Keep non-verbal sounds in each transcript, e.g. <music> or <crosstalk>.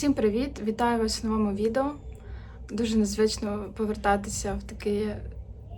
Всім привіт! Вітаю вас в новому відео. Дуже незвично повертатися в такий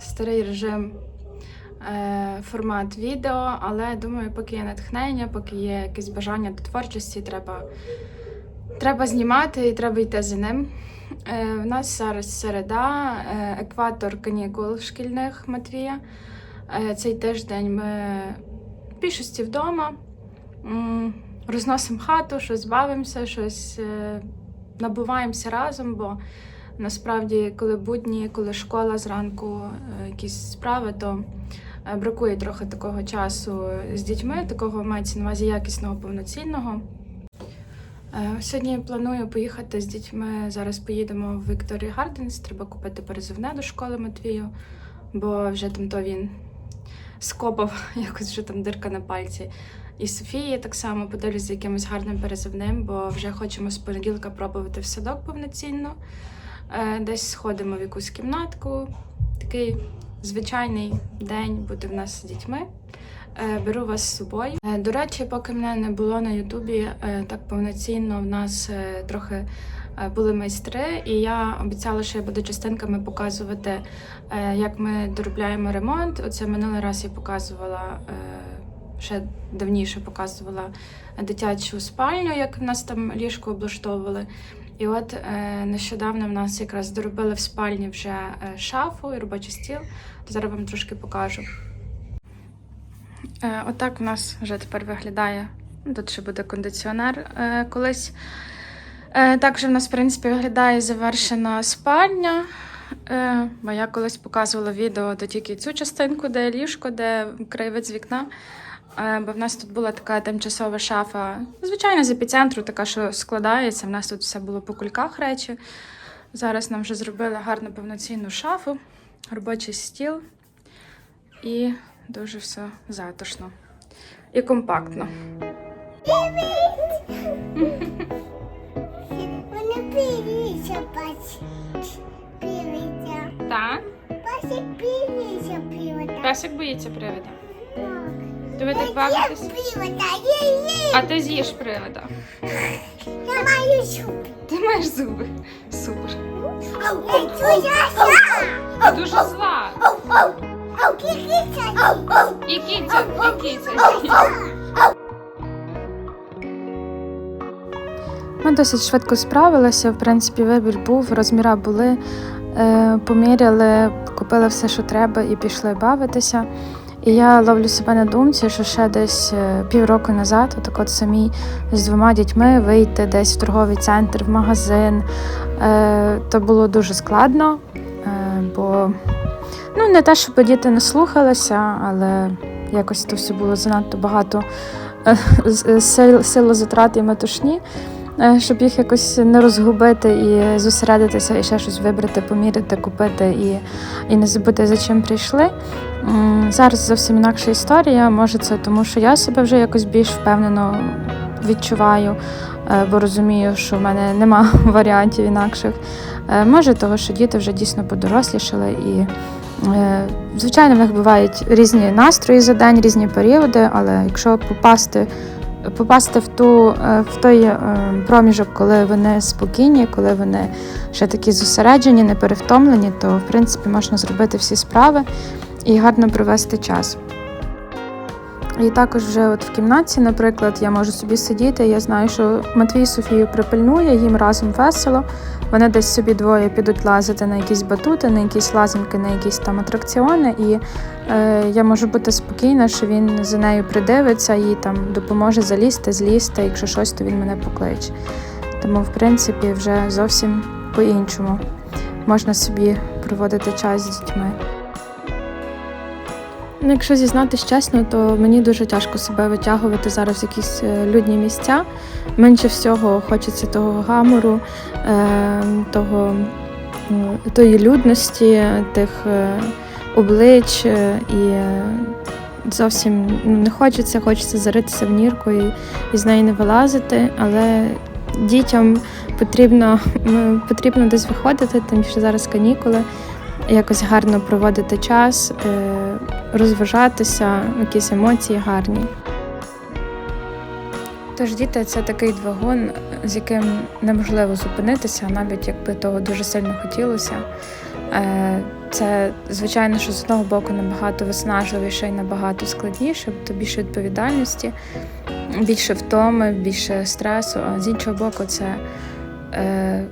старий режим е, формат відео, але думаю, поки є натхнення, поки є якесь бажання до творчості, треба, треба знімати і треба йти за ним. Е, у нас зараз середа, е, екватор канікул шкільних Матвія. Е, цей тиждень ми в більшості вдома. Розносимо хату, щось бавимося, щось е, набуваємося разом, бо насправді, коли будні, коли школа зранку, е, якісь справи, то е, бракує трохи такого часу з дітьми, такого мається на увазі якісного, повноцінного. Сьогодні планую поїхати з дітьми. Зараз поїдемо в Вікторі Гарденс. Треба купити перезивне до школи Матвію, бо вже там то він скопав <laughs> якось вже там дирка на пальці. І Софії так само подивлюсь за якимось гарним перезивним, бо вже хочемо з понеділка пробувати в садок повноцінно. Е, Десь сходимо в якусь кімнатку. Такий звичайний день бути в нас з дітьми. Е, Беру вас з собою. Е, До речі, поки мене не було на Ютубі так повноцінно, в нас трохи були майстри, і я обіцяла, що я буду частинками показувати, як ми доробляємо ремонт. Оце минулий раз я показувала. Ще давніше показувала дитячу спальню, як в нас там ліжко облаштовували. І от е, нещодавно в нас якраз доробили в спальні вже е, шафу і робочий стіл. Зараз вам трошки покажу. Е, отак в нас вже тепер виглядає. Тут ще буде кондиціонер колись. Також в нас, в принципі, виглядає завершена спальня. Бо я колись показувала відео то тільки цю частинку, де ліжко, де краєвид з вікна. Е, Бо в нас тут була така тимчасова шафа, звичайно, з епіцентру, така, що складається. В нас тут все було по кульках речі. Зараз нам вже зробили гарну повноцінну шафу, робочий стіл і дуже все затишно і компактно. Вони пилися. Пилися. Так, Бачить пилися привода. песик боїться привида. То ви так бавитесь? А ти з'їш привида. Я маю шуб. Ти маєш зуби. Супер. Ти дуже зла. І кіця, і кіця. Ми досить швидко справилися. В принципі, вибір був, розміра були. Е, поміряли, купили все, що треба, і пішли бавитися. І я ловлю себе на думці, що ще десь е, півроку назад, отак от самій з двома дітьми вийти десь в торговий центр, в магазин. Е, то було дуже складно, е, бо ну, не те, щоб діти не слухалися, але якось то все було занадто багато силозатрат і метушні, щоб їх якось не розгубити і зосередитися, і ще щось вибрати, поміряти, купити і, і не забути, за чим прийшли. Зараз зовсім інакша історія. Може, це тому, що я себе вже якось більш впевнено відчуваю, е, бо розумію, що в мене нема <laughs> варіантів інакших. Е, Може, того, що діти вже дійсно подорослішали і. Е, Звичайно, в них бувають різні настрої за день, різні періоди, але якщо попасти, попасти в, ту, е, в той е, проміжок, коли вони спокійні, коли вони ще такі зосереджені, не перевтомлені, то в принципі можна зробити всі справи і гарно провести час. І також вже от в кімнаті, наприклад, я можу собі сидіти. Я знаю, що Матвій Софію припильнує, їм разом весело. Вони десь собі двоє підуть лазити на якісь батути, на якісь лазинки, на якісь там атракціони. І е, я можу бути спокійна, що він за нею придивиться і там допоможе залізти, злізти. Якщо щось, то він мене покличе. Тому, в принципі, вже зовсім по-іншому можна собі проводити час з дітьми. Ну, якщо зізнатись чесно, то мені дуже тяжко себе витягувати зараз в якісь е, людні місця. Менше всього хочеться того гамору, е, того, тої людності, тих е, облич і зовсім ну, не хочеться, хочеться заритися в нірку і, і з неї не вилазити, але дітям потрібно, потрібно десь виходити, тим більше зараз канікули, якось гарно проводити час, розважатися, якісь емоції гарні. Тож діти це такий двигун, з яким неможливо зупинитися, навіть якби того дуже сильно хотілося. Е, Це, звичайно, що з одного боку набагато виснажливіше і набагато складніше, то більше відповідальності, більше втоми, більше стресу. А з іншого боку, це, е,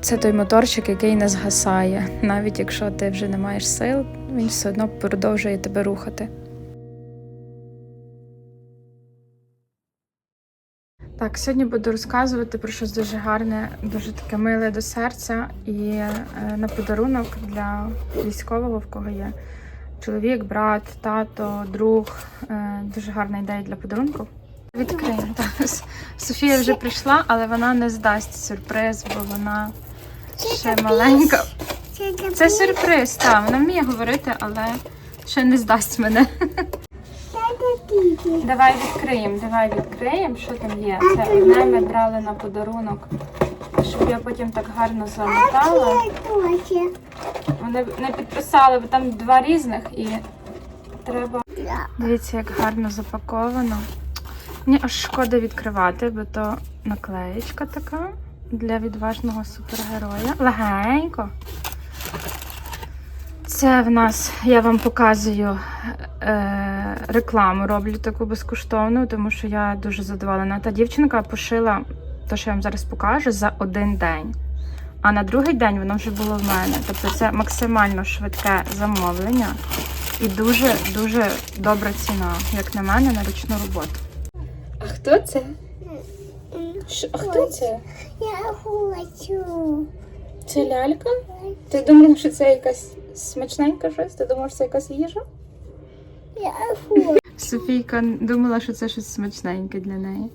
це той моторчик, який не згасає. <laughs> Навіть якщо ти вже не маєш сил, він все одно продовжує тебе рухати. Так, сьогодні буду розказувати про щось дуже гарне, дуже таке миле до серця і е, на подарунок для військового, в кого є чоловік, брат, тато, друг. Е, дуже гарна ідея для подарунку. Відкриємо. Так. Софія вже прийшла, але вона не здасть сюрприз, бо вона ще маленька. Це сюрприз, так. Вона вміє говорити, але ще не здасть мене. Давай відкриємо, давай відкриємо, що там є. Це одне ми брали на подарунок, щоб я потім так гарно замотала. Вони не підписали, бо там два різних і треба. Дивіться, як гарно запаковано. Мені аж шкода відкривати, бо то наклеєчка така для відважного супергероя. Легенько. Це в нас, я вам показую е, рекламу, роблю таку безкоштовну, тому що я дуже задоволена. Та дівчинка пошила те, що я вам зараз покажу, за один день. А на другий день воно вже було в мене. Тобто це максимально швидке замовлення і дуже-дуже добра ціна, як на мене, на ручну роботу. А хто це? А хто це? Я хочу. Це лялька? Ти думала, що це якась смачненька щось? Ти думала, що це якась їжа? Софійка думала, що це щось смачненьке для неї.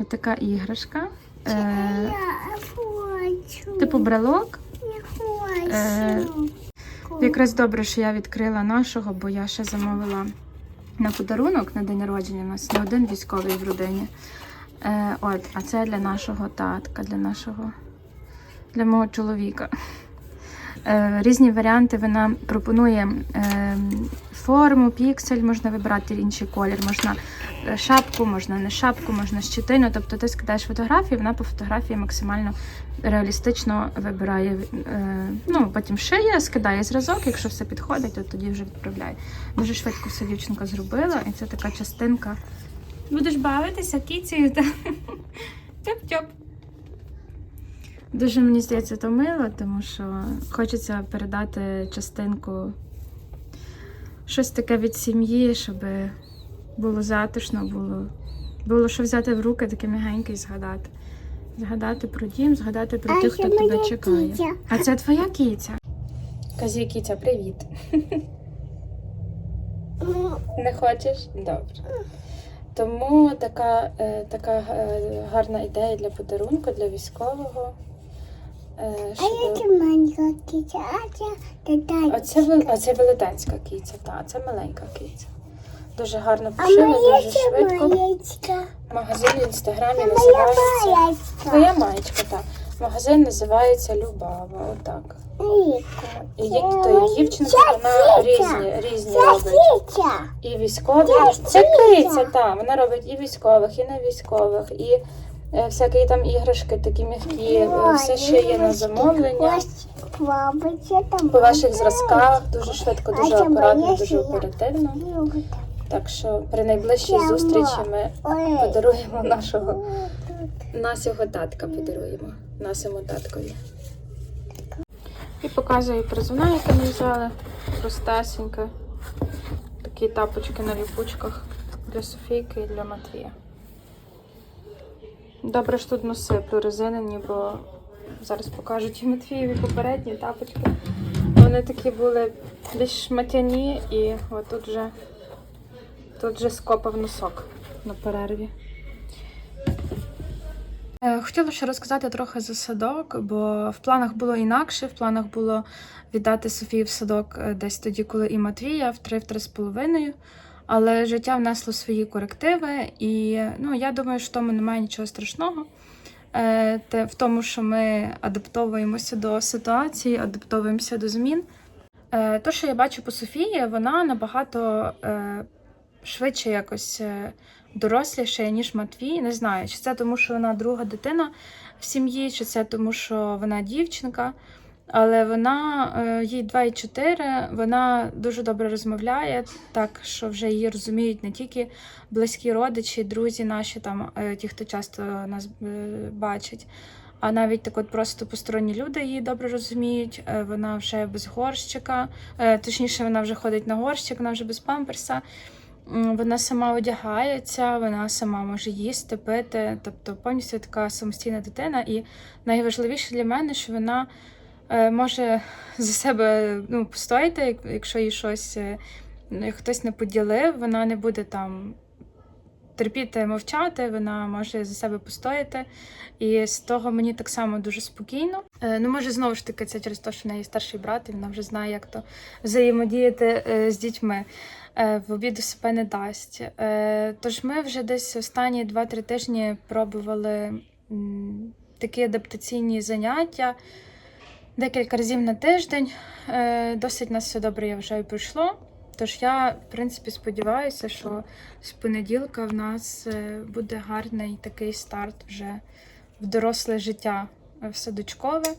Отака іграшка. Е, Я хочу. типу брелок. Я Е. Якраз добре, що я відкрила нашого, бо я ще замовила на подарунок на день народження. У нас не один військовий в родині. Е, от, а це для нашого татка, для нашого, для мого чоловіка. Е, різні варіанти вона пропонує е, форму, піксель, можна вибрати інший колір, можна е, шапку, можна не шапку, можна щитину. Тобто ти скидаєш фотографії, вона по фотографії максимально реалістично вибирає. Ну, потім шиє, скидає зразок, якщо все підходить, то тоді вже відправляє. Дуже швидко все дівчинка зробила, і це така частинка. Будеш бавитися кіцею <laughs> тьоп-тьоп. Дуже мені здається то мило, тому що хочеться передати частинку щось таке від сім'ї, щоб було затишно, було, було що взяти в руки, таке м'ягеньке і згадати. Згадати про дім, згадати про тих, хто тебе чекає. кіця. А це твоя кіця. Казі кіця, привіт. <laughs> Не хочеш? Добре. Тому така, е, така е, гарна ідея для подарунку для військового. Е, А щоб... я це маленька киця, а це дитяча. Оце, вел- а це велетенська киця, та, а це маленька киця. Дуже гарно пошила, дуже швидко. маєчка. Магазин в інстаграмі називається. Твоя маєчка, так. Магазин називається Любава. Отак. І є то дівчинка, вона різні, різні робить. І військові. Це киця. так. Вона робить і військових, і не військових, і всякі там іграшки такі м'які, е, все шиє на замовлення. По ваших зразках дуже швидко, дуже акуратно, дуже оперативно. Так що при найближчій зустрічі ми подаруємо нашого нашого татка подаруємо нашому таткові. І показую призуна, яке ми взяли. Простесеньке. Такі тапочки на ліпучках для Софійки і для Матвія. Добре що тут носи резинені, бо зараз покажуть і Матвієві попередні тапочки. Вони такі були більш матяні і отут вже тут вже скопав носок на перерві. Е, хотіла ще розказати трохи за садок, бо в планах було інакше, в планах було віддати Софії в садок е, десь тоді, коли і Матвія в 3-3,5. Але життя внесло свої корективи, і ну, я думаю, що в тому немає нічого страшного. Е, Те в тому, що ми адаптовуємося до ситуації, адаптовуємося до змін. Е, То, що я бачу по Софії, вона набагато е, швидше якось е, доросліше, ніж Матвій. Не знаю, чи це тому, що вона друга дитина в сім'ї, чи це тому, що вона дівчинка. Але вона е, їй 2,4, вона дуже добре розмовляє, так що вже її розуміють не тільки близькі родичі, друзі наші, там е, ті, хто часто нас е, бачить, а навіть так от просто посторонні люди її добре розуміють. Вона вже без горщика, точніше, вона вже ходить на горщик, вона вже без памперса. Вона сама одягається, вона сама може їсти, пити, тобто повністю така самостійна дитина. І найважливіше для мене, що вона може за себе ну, постояти, якщо їй щось е, ну, хтось не поділив, вона не буде там терпіти, мовчати, вона може за себе постояти. І з того мені так само дуже спокійно. Е, ну, може, знову ж таки, це через те, що в неї старший брат, і вона вже знає, як то взаємодіяти е, з дітьми. Е, в обіду себе не дасть. Е, тож ми вже десь останні 2-3 тижні пробували такі адаптаційні заняття декілька разів на тиждень. Е, Досить нас все добре, я вважаю, пройшло. Тож я, в принципі, сподіваюся, що з понеділка в нас е, буде гарний такий старт вже в доросле життя е, в садочкове.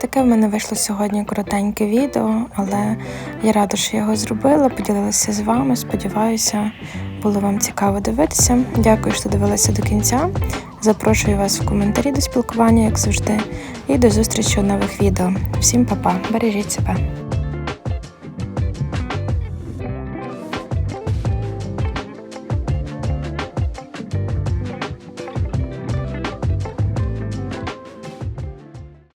Таке в мене вийшло сьогодні коротеньке відео, але я рада, що його зробила, поділилася з вами. Сподіваюся, було вам цікаво дивитися. Дякую, що дивилися до кінця. Запрошую вас в коментарі до спілкування, як завжди, і до зустрічі у нових відео. Всім па-па, бережіть себе.